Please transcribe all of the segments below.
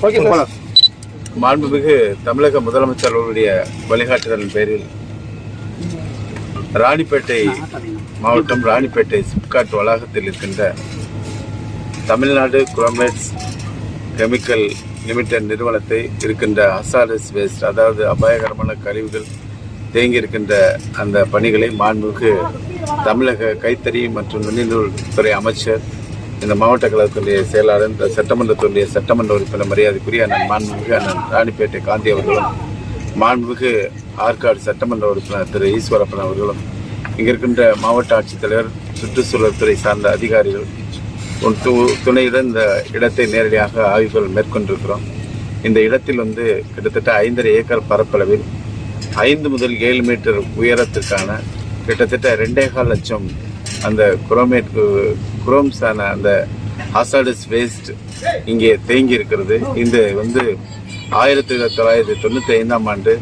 Okay sir. மாண்புமிகு தமிழக முதலமைச்சர் அவர்களுடைய வழிகாட்டுதலின் பேரில் ராணிப்பேட்டை மாவட்டம் ராணிப்பேட்டை சிப்காட் வளாகத்தில் இருக்கின்ற தமிழ்நாடு குரோமேட்ஸ் கெமிக்கல் லிமிடெட் நிறுவனத்தை இருக்கின்ற ஹசாரஸ் வேஸ்ட் அதாவது அபாயகரமான கழிவுகள் தேங்கி இருக்கின்ற அந்த பணிகளை மாண்புமிகு தமிழக கைத்தறி மற்றும் நுண்ணிநூல் துறை அமைச்சர் இந்த மாவட்ட கழகத்துடைய செயலாளர் இந்த சட்டமன்றத்துடைய சட்டமன்ற உறுப்பினர் மரியாதைக்குரிய அண்ணன் மாண்புமிகு அண்ணன் ராணிப்பேட்டை காந்தி அவர்களும் மாண்புமிகு ஆற்காடு சட்டமன்ற உறுப்பினர் திரு ஈஸ்வரப்பன் அவர்களும் இங்கே இருக்கின்ற மாவட்ட ஆட்சித்தலைவர் சுற்றுச்சூழல் துறை சார்ந்த அதிகாரிகள் உன் து- துணையுடன் இந்த இடத்தை நேரடியாக ஆய்வுகள் மேற்கொண்டிருக்கிறோம். இந்த இடத்தில் வந்து கிட்டத்தட்ட ஐந்தரை ஏக்கர் பரப்பளவில் ஐந்து முதல் ஏழு மீட்டர் உயரத்திற்கான கிட்டத்தட்ட ரெண்டே கால் லட்சம் அந்த குரோமேட் குரோம்ஸான அந்த ஹாசாடஸ் வேஸ்ட் இங்கே தேங்கி இருக்கிறது. இந்த வந்து ஆயிரத்தி தொள்ளாயிரத்தி தொண்ணூற்றி ஐந்தாம் ஆண்டு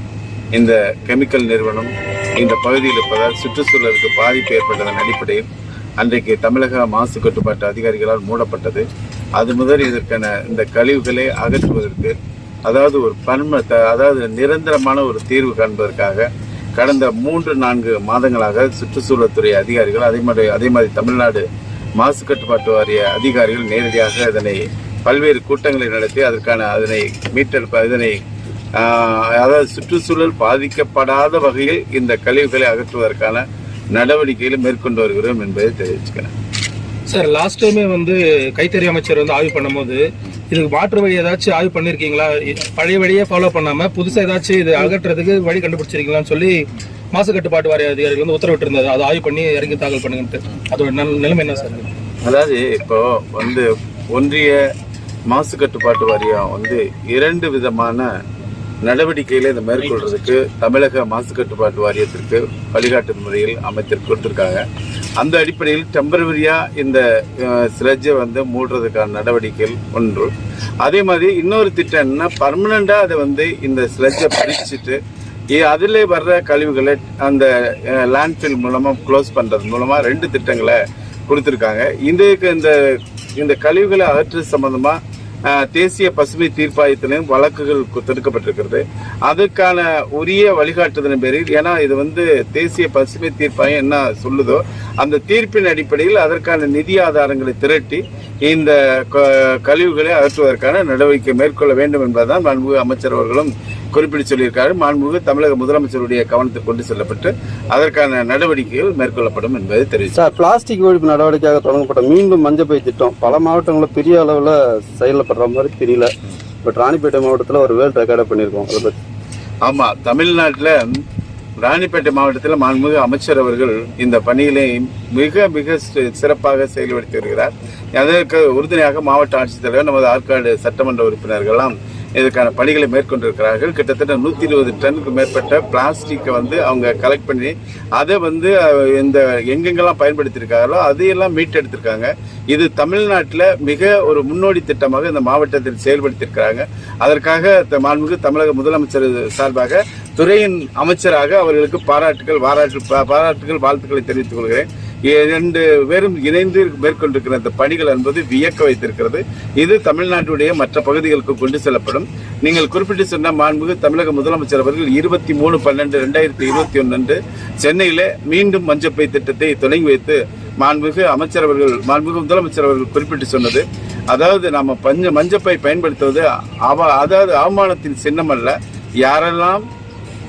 இந்த கெமிக்கல் நிறுவனம் இந்த பகுதியில் இருப்பதால் சுற்றுச்சூழலுக்கு பாதிப்பு ஏற்பட்டதன் அடிப்படையில் அன்றைக்கு தமிழக மாசு கட்டுப்பாட்டு அதிகாரிகளால் மூடப்பட்டது. அது முதல் இதற்கான இந்த கழிவுகளை அகற்றுவதற்கு அதாவது ஒரு பன்ம த- அதாவது நிரந்தரமான ஒரு தீர்வு காண்பதற்காக கடந்த மூன்று நான்கு மாதங்களாக சுற்றுச்சூழல்துறை அதிகாரிகள் அதே மாதிரி அதே மாதிரி தமிழ்நாடு மாசு கட்டுப்பாட்டு வாரிய அதிகாரிகள் நேரடியாக அதனை பல்வேறு கூட்டங்களை நடத்தி அதற்கான அதனை மீட்டெடுப்ப இதனை அதாவது சுற்றுச்சூழல் பாதிக்கப்படாத வகையில் இந்த கழிவுகளை அகற்றுவதற்கான நடவடிக்கைகளை மேற்கொண்டு வருகிறோம் என்பதை தெரிவிச்சுக்கிறேன். சார் லாஸ்ட் டைமே வந்து கைத்தறி அமைச்சர் வந்து ஆய்வு பண்ணும்போது இதுக்கு மாற்று வழி ஏதாச்சும் ஆய்வு பண்ணியிருக்கீங்களா பழைய வழியே ஃபாலோ பண்ணாமல் புதுசாக ஏதாச்சும் இது அகற்றுறதுக்கு வழி கண்டுபிடிச்சிருக்கீங்களான்னு சொல்லி மாசு கட்டுப்பாட்டு வாரிய அதிகாரிகள் வந்து உத்தரவிட்டிருந்தது அதை ஆய்வு பண்ணி இறங்கி தாக்கல் பண்ணுங்கன்ட்டு. அதோட நிலைமை என்ன சார்? அதாவது இப்போ வந்து ஒன்றிய மாசு கட்டுப்பாட்டு வாரியம் வந்து இரண்டு விதமான நடவடிக்கைகளை இதை மேற்கொள்றதுக்கு தமிழக மாசு கட்டுப்பாட்டு வாரியத்திற்கு வழிகாட்டு முறையில் அமைத்திருக்கின்றிருக்காங்க அந்த அடிப்படையில் டெம்பரவரியா இந்த ஸ்லெட்ஜை வந்து மூடுறதுக்கான நடவடிக்கைகள் ஒன்று. அதே மாதிரி இன்னொரு திட்டம் என்ன பர்மனண்டா அதை வந்து இந்த ஸ்லெட்ஜை பறிச்சுட்டு அதிலே வர்ற கழிவுகளை அந்த லேண்ட்ஃபில் மூலமா க்ளோஸ் பண்றது மூலமா ரெண்டு திட்டங்களை கொடுத்துருக்காங்க. இதுக்கு இந்த இந்த கழிவுகளை அகற்று சம்பந்தமா தேசிய பசுமை தீர்ப்பாயத்திலும் வழக்குகள் தடுக்கப்பட்டிருக்கிறது. அதுக்கான உரிய வழிகாட்டுதலின் பேரில் ஏன்னா இது வந்து தேசிய பசுமை தீர்ப்பாயம் என்ன சொல்லுதோ அந்த தீர்ப்பின் அடிப்படையில் அதற்கான நிதி ஆதாரங்களை திரட்டி இந்த க- கழிவுகளை அகற்றுவதற்கான நடவடிக்கை மேற்கொள்ள வேண்டும் என்பதுதான் மாண்புமிகு அமைச்சர் அவர்களும் குறிப்பிட்டு சொல்லியிருக்காரு. மாண்புமிகு தமிழக முதலமைச்சருடைய கவனத்துக்கு கொண்டு செல்லப்பட்டு அதற்கான நடவடிக்கைகள் மேற்கொள்ளப்படும் என்பதை தெரிவித்தார் சார் பிளாஸ்டிக் ஒழிப்பு நடவடிக்கையாக தொடங்கப்பட்ட மீண்டும் மஞ்சப்பை திட்டம் பல மாவட்டங்களில் பெரிய அளவில் செயல்படுற மாதிரி தெரியல. பட் ராணிப்பேட்டை மாவட்டத்தில் ஒரு வேர்ல்ட் ரெக்கார்டை பண்ணியிருக்கோம். அதை பற்றி ஆமா தமிழ்நாட்டில் ராணிப்பேட்டை மாவட்டத்தில் மாண்புமிகு அமைச்சர் அவர்கள் இந்த பணிகளை மிக மிக சிறப்பாக செயல்படுத்தி வருகிறார். அதற்கு உறுதுணையாக மாவட்ட ஆட்சித்தலைவர் நமது ஆற்காடு சட்டமன்ற உறுப்பினர்கள்லாம் இதற்கான பணிகளை மேற்கொண்டிருக்கிறார்கள். கிட்டத்தட்ட நூற்றி இருபது டன்னுக்கு மேற்பட்ட பிளாஸ்டிக்கை வந்து அவங்க கலெக்ட் பண்ணி அதை வந்து இந்த எங்கெங்கெல்லாம் பயன்படுத்தியிருக்காங்களோ அதையெல்லாம் மீட்டெடுத்திருக்காங்க. இது தமிழ்நாட்டில் மிக ஒரு முன்னோடி திட்டமாக இந்த மாவட்டத்தில் செயல்படுத்தியிருக்கிறாங்க. அதற்காக த- மாண்புமிகு தமிழக முதலமைச்சர் சார்பாக துறையின் அமைச்சராக அவர்களுக்கு பாராட்டுகள் பாராட்டு பாராட்டுகள் வாழ்த்துக்களை தெரிவித்துக் கொள்கிறேன். இரண்டு பேரும் இணைந்து மேற்கொண்டிருக்கிற இந்த பணிகள் என்பது வியக்க வைத்திருக்கிறது. இது தமிழ்நாட்டுடைய மற்ற பகுதிகளுக்கு கொண்டு செல்லப்படும். நீங்கள் குறிப்பிட்டு சொன்ன மாண்புமிகு தமிழக முதலமைச்சர் அவர்கள் இருபத்தி மூணு பன்னெண்டு ரெண்டாயிரத்தி இருபத்தி ஒன்று அன்று சென்னையில மீண்டும் மஞ்சப்பை திட்டத்தை தொடங்கி வைத்து மாண்புமிகு அமைச்சர் அவர்கள் மாண்புமிகு முதலமைச்சர் அவர்கள் குறிப்பிட்டு சொன்னது. அதாவது நாம பஞ்ச மஞ்சப்பை பயன்படுத்துவது அவ அதாவது அவமானத்தின் சின்னம் அல்ல யாரெல்லாம்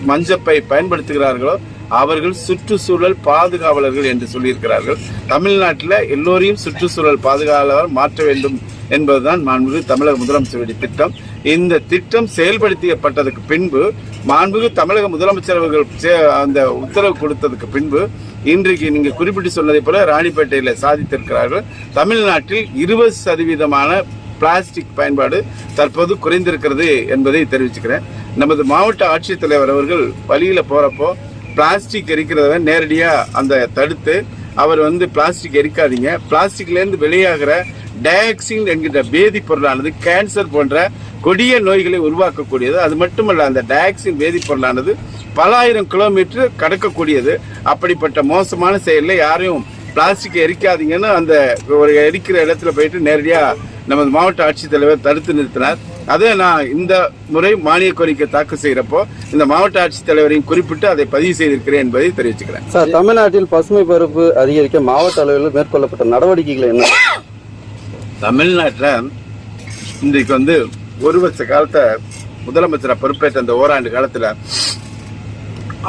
மஞ்சப்பை பயன்படுத்துகிறார்களோ அவர்கள் சுற்றுச்சூழல் பாதுகாவலர்கள் என்று சொல்லியிருக்கிறார்கள். தமிழ்நாட்டில் எல்லோரையும் சுற்றுச்சூழல் பாதுகாவலர் மாற்ற வேண்டும் என்பதுதான் மாண்புமிகு தமிழக முதலமைச்சருடைய திட்டம். இந்த திட்டம் செயல்படுத்தப்பட்டதுக்கு பின்பு மாண்புமிகு தமிழக முதலமைச்சர் அவர்கள் சே- அந்த உத்தரவு கொடுத்ததுக்கு பின்பு இன்றைக்கு நீங்கள் குறிப்பிட்டு சொன்னதை போல ராணிப்பேட்டையில் சாதித்திருக்கிறார்கள். தமிழ்நாட்டில் இருபது சதவீதமான பிளாஸ்டிக் பயன்பாடு தற்போது குறைந்திருக்கிறது என்பதை தெரிவிச்சுக்கிறேன். நமது மாவட்ட ஆட்சித்தலைவர் அவர்கள் வழியில் போகிறப்போ பிளாஸ்டிக் எரிக்கிறத நேரடியாக அந்த தடுத்து அவர் வந்து பிளாஸ்டிக் எரிக்காதீங்க. பிளாஸ்டிக்லேருந்து வெளியாகிற டயாக்சின் என்கின்ற வேதிப்பொருளானது கேன்சர் போன்ற கொடிய நோய்களை உருவாக்கக்கூடியது. அது மட்டுமல்ல அந்த டயாக்சின் வேதிப்பொருளானது பல ஆயிரம் கிலோமீட்டர் கடக்கக்கூடியது. அப்படிப்பட்ட மோசமான செயலில் யாரையும் பிளாஸ்டிக் எரிக்காதீங்கன்னு அந்த ஒரு எரிக்கிற இடத்துல போயிட்டு நேரடியாக நமது மாவட்ட ஆட்சித்தலைவர் தடுத்து நிறுத்தினார். அதை நான் இந்த முறை மானிய கோரிக்கை தாக்கல் செய்யறப்போ இந்த மாவட்ட ஆட்சித்தலைவரையும் குறிப்பிட்டு அதை பதிவு செய்திருக்கிறேன் என்பதை தெரிவிச்சுக்கிறேன். சார் தமிழ்நாட்டில் பசுமை பருப்பு அதிகரிக்க மாவட்ட அளவில் மேற்கொள்ளப்பட்ட நடவடிக்கைகள் என்ன? தமிழ்நாட்டில் இன்றைக்கு வந்து ஒரு வருஷ காலத்தை முதலமைச்சரை பொறுப்பேற்ற அந்த ஓராண்டு காலத்துல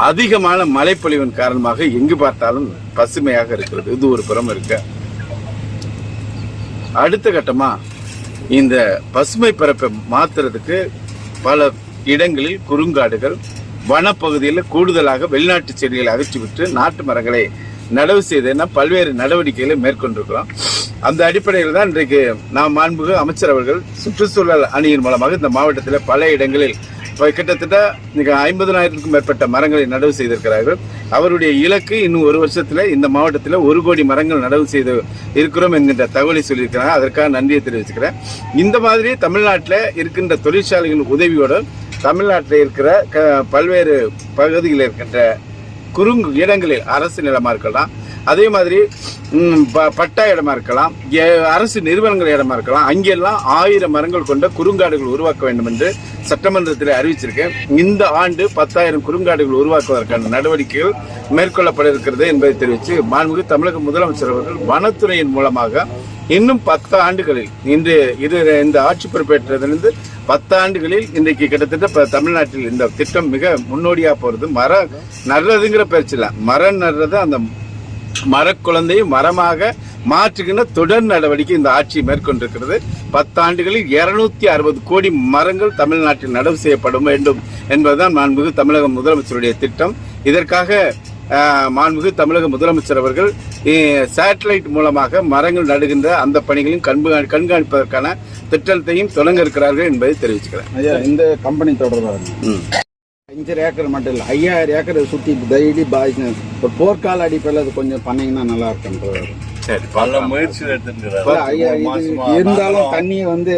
அதிகமான மழைப்பொழிவின் காரணமாக எங்கு பார்த்தாலும் பசுமையாக இருக்கிறது. இது ஒரு புறம் இருக்கு. அடுத்த கட்டமா இந்த பசுமை பரப்பை மாத்துறதுக்கு பல இடங்களில் குறுங்காடுகள் வனப்பகுதியில் கூடுதலாக வெளிநாட்டு செடிகளை அகற்றிவிட்டு நாட்டு மரங்களை நடவு செய்தேன்னா பல்வேறு நடவடிக்கைகளை மேற்கொண்டிருக்கிறோம். அந்த அடிப்படையில் தான் இன்றைக்கு நாம் மாண்புகு அமைச்சர் அவர்கள் சுற்றுச்சூழல் அணியின் மூலமாக இந்த மாவட்டத்தில் பல இடங்களில் கிட்டத்தட்ட இன்னைக்கு ஐம்பதனாயிரத்துக்கும் மேற்பட்ட மரங்களை நடவு செய்திருக்கிறார்கள். அவருடைய இலக்கு இன்னும் ஒரு வருஷத்தில் இந்த மாவட்டத்தில் ஒரு கோடி மரங்கள் நடவு செய்து இருக்கிறோம் என்கின்ற தகவலை சொல்லியிருக்கிறாங்க அதற்காக நன்றியை தெரிவிச்சுக்கிறேன். இந்த மாதிரி தமிழ்நாட்டில் இருக்கின்ற தொழிற்சாலைகளின் உதவியோடு தமிழ்நாட்டில் இருக்கிற க பல்வேறு பகுதிகளில் இருக்கின்ற குறுங்கு இடங்களில் அரசு நிலமாக இருக்கலாம் அதே மாதிரி ப- பட்டா இடமா இருக்கலாம் அரசு நிறுவனங்கள் இடமா இருக்கலாம் அங்கெல்லாம் ஆயிரம் மரங்கள் கொண்ட குறுங்காடுகள் உருவாக்க வேண்டும் என்று சட்டமன்றத்தில் அறிவிச்சிருக்கேன். இந்த ஆண்டு பத்தாயிரம் குறுங்காடுகள் உருவாக்குவதற்கான நடவடிக்கைகள் மேற்கொள்ளப்பட இருக்கிறது என்பதை தெரிவித்து மாண்புமிகு தமிழக முதலமைச்சர் அவர்கள் வனத்துறையின் மூலமாக இன்னும் பத்து ஆண்டுகளில் இன்று இது இந்த ஆட்சி பொறுப்பேற்றதிலிருந்து பத்து ஆண்டுகளில் இன்றைக்கு கிட்டத்தட்ட தமிழ்நாட்டில் இந்த திட்டம் மிக முன்னோடியாக போகிறது மரம் நடுறதுங்கிற பேச்சு இல்லை மரம் நடுறது அந்த மரக்குழந்தையை மரமாக மாற்றுகின்ற தொடர் நடவடிக்கை இந்த ஆட்சி மேற்கொண்டிருக்கிறது. பத்தாண்டுகளில் இருநூத்தி அறுபது கோடி மரங்கள் தமிழ்நாட்டில் நடவு செய்யப்பட வேண்டும் என்பதுதான் மாண்புமிகு தமிழக முதலமைச்சருடைய திட்டம். இதற்காக மாண்புமிகு தமிழக முதலமைச்சர் அவர்கள் சேட்டலைட் மூலமாக மரங்கள் நடுகின்ற அந்த பணிகளையும் கண்பு கண்காணிப்பதற்கான திட்டத்தையும் தொடங்க இருக்கிறார்கள் என்பதை தெரிவிச்சுக்கிறேன். இந்த கம்பெனி தொடர்பாக. ம். அஞ்சு ஏக்கர் மட்டும் இல்லை ஐயாயிரம் ஏக்கரை சுற்றி டெய்லி பாய்க்கு ஒரு போர்க்கால அடிப்படையில் அது கொஞ்சம் பண்ணீங்கன்னா நல்லா இருக்குன்றது சரி பல மாசமா இருந்தாலும் தண்ணியை வந்து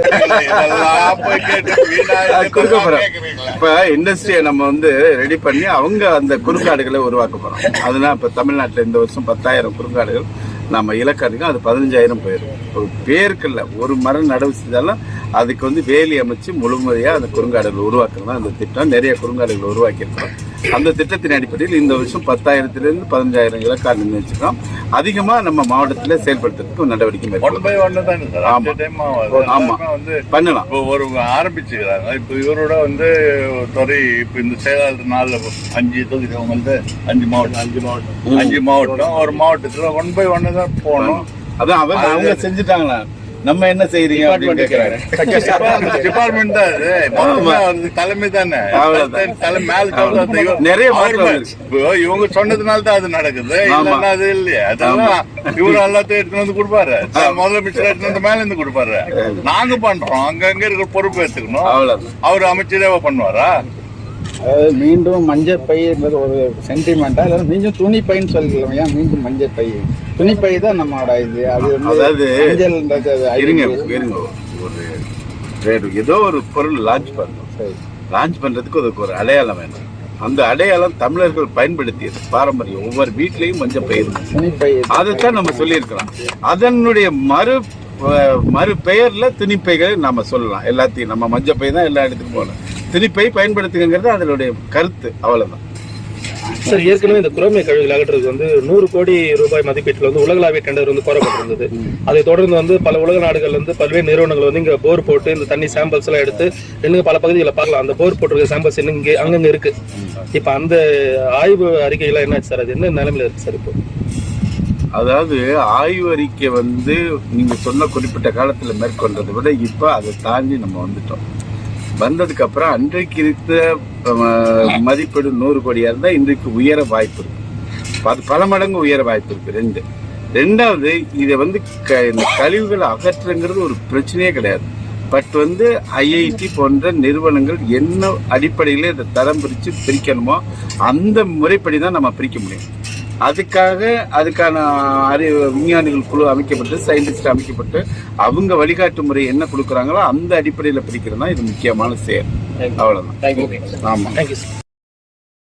கொடுக்க போறோம். இப்ப இண்டஸ்ட்ரியை நம்ம வந்து ரெடி பண்ணி அவங்க அந்த குறுங்காடுகளை உருவாக்க போறோம். அதனால இப்ப தமிழ்நாட்டுல இந்த வருஷம் பத்தாயிரம் குறுங்காடுகள் நம்ம இலக்காடுக்கும் அது பதினஞ்சாயிரம் போயிடும் ஒரு பேருக்கு ஒரு மரம் நடவு செஞ்சாலும் அதுக்கு வந்து வேலி அமைச்சு முழுமையா அந்த குறுங்காடுகள் உருவாக்குறது தான் அந்த திட்டம். நிறைய குறுங்காடுகள் உருவாக்கியிருக்கிறோம். அந்த திட்டத்தின் அடிப்படையில் இந்த வருஷம் பத்தாயிரத்திலிருந்து பதினஞ்சாயிரம் இலக்காடு வச்சிருக்கோம் அதிகமா நம்ம மாவட்டத்துல செயல்படுத்துறதுக்கு நடவடிக்கை ஒன் மேற்கொள்ளும் பை ஒன்னு தான் சார்? ஆமா. அந்த டைம் ஆகாது. ஆமா. எல்லாருமே வந்து பண்ணலாம். இப்போ ஒரு ஆரம்பிச்சுக்கிறாங்க. இப்போ இவரோட வந்து துறை இப்போ இந்த செயலாளர் நாலு அஞ்சு தொகுதி அவங்கள்ட்ட அஞ்சு மாவட்டம். அஞ்சு மாவட்டம். அஞ்சு மாவட்டம். ஒரு மாவட்டத்துல ஒன் பை ஒன்னு தான் போகணும். அதான் அவங்க அவங்க செஞ்சுட்டாங்களா? நம்ம என்ன செய்யறீங்க அப்படின்னு கேக்குறாரு. டிபார்ட்மெண்ட் தான் தலைமை தானே. தலை மேல நிறைய இவங்க சொன்னதுனால தான் அது நடக்குது. அது இல்லையா. அதெல்லாம் இவரு எல்லாத்தையும் எடுத்துட்டு வந்து கொடுப்பாரு. முதலமைச்சர் எடுத்துட்டு வந்து மேல இருந்து கொடுப்பாரு. நாங்க பண்றோம். அங்க அங்க இருக்கிற பொறுப்பு எடுத்துக்கணும் அவர் அமைச்சரே பண்ணுவாரா? அதாவது மீண்டும் மஞ்சள் பைன்றது ஒரு சென்டிமெண்டா இல்லை மீண்டும் துணி பைன்னு சொல்லிக்கலாம் ஏன் மீண்டும் மஞ்சள் பை துணி பை தான் நம்மளோட இது. அது அதாவது இருங்க. இருங்க. ஒரு ஏதோ ஒரு பொருள் லான்ச் பண்ணணும். லான்ச் பண்றதுக்கு அதுக்கு ஒரு அடையாளம் வேணும். அந்த அடையாளம் தமிழர்கள் பயன்படுத்தியது. பாரம்பரியம். ஒவ்வொரு வீட்லயும் மஞ்சள் பயிர் அதைத்தான் நம்ம சொல்லியிருக்கிறோம். அதனுடைய மறு மறு பெயர்ல துணிப்பைகளை நாம சொல்லலாம். எல்லாத்தையும் நம்ம மஞ்சள் பை தான் எல்லா இடத்துக்கும் போகலாம் துணிப்பை பயன்படுத்துங்கிறது அதனுடைய கருத்து. அவ்வளவுதான். சார் ஏற்கனவே இந்த குரோமிய கழிவுகள் அகற்றுறதுக்கு வந்து நூறு கோடி ரூபாய் மதிப்பீட்டில் வந்து உலகளாவிய டெண்டர் வந்து கோரப்பட்டிருந்தது அதை தொடர்ந்து வந்து பல உலக நாடுகள் வந்து பல்வேறு நிறுவனங்கள் வந்து இங்கே போர் போட்டு இந்த தண்ணி சாம்பிள்ஸ் எல்லாம் எடுத்து இன்னும் பல பகுதிகளை பார்க்கலாம். அந்த போர் போட்டிருக்க சாம்பிள்ஸ் இன்னும் இங்கே அங்கங்கே இருக்கு. இப்போ அந்த ஆய்வு அறிக்கைகள்லாம் என்ன சார்? அது என்ன நிலைமையில இருக்கு சார் இப்போ? அதாவது ஆய்வு அறிக்கை வந்து நீங்கள் சொன்ன குறிப்பிட்ட காலத்தில் மேற்கொண்டதை விட இப்போ அதை தாண்டி நம்ம வந்துட்டோம். வந்ததுக்கு அப்புறம் அன்றைக்கு இருந்த மதிப்பீடு நூறு கோடியா இருந்தா இன்றைக்கு உயர வாய்ப்பு இருக்கு. அது பல மடங்கு உயர வாய்ப்பு இருக்கு ரெண்டு. ரெண்டாவது இதை வந்து க- இந்த கழிவுகளை அகற்றுங்கிறது ஒரு பிரச்சனையே கிடையாது. பட் வந்து ஐஐடி போன்ற நிறுவனங்கள் என்ன அடிப்படையில் இதை தரம் பிரித்து பிரிக்கணுமோ அந்த முறைப்படி தான் நம்ம பிரிக்க முடியும். அதுக்காக அதுக்கான அறி விஞ்ஞானிகள் குழு அமைக்கப்பட்டு சயின்டிஸ்ட் அமைக்கப்பட்டு அவங்க வழிகாட்டு முறை என்ன கொடுக்குறாங்களோ அந்த அடிப்படையில் பிரிக்கிறது தான் இது முக்கியமான செயல். அவ்வளவுதான். தேங்க்யூ ஆமா. Thank you sir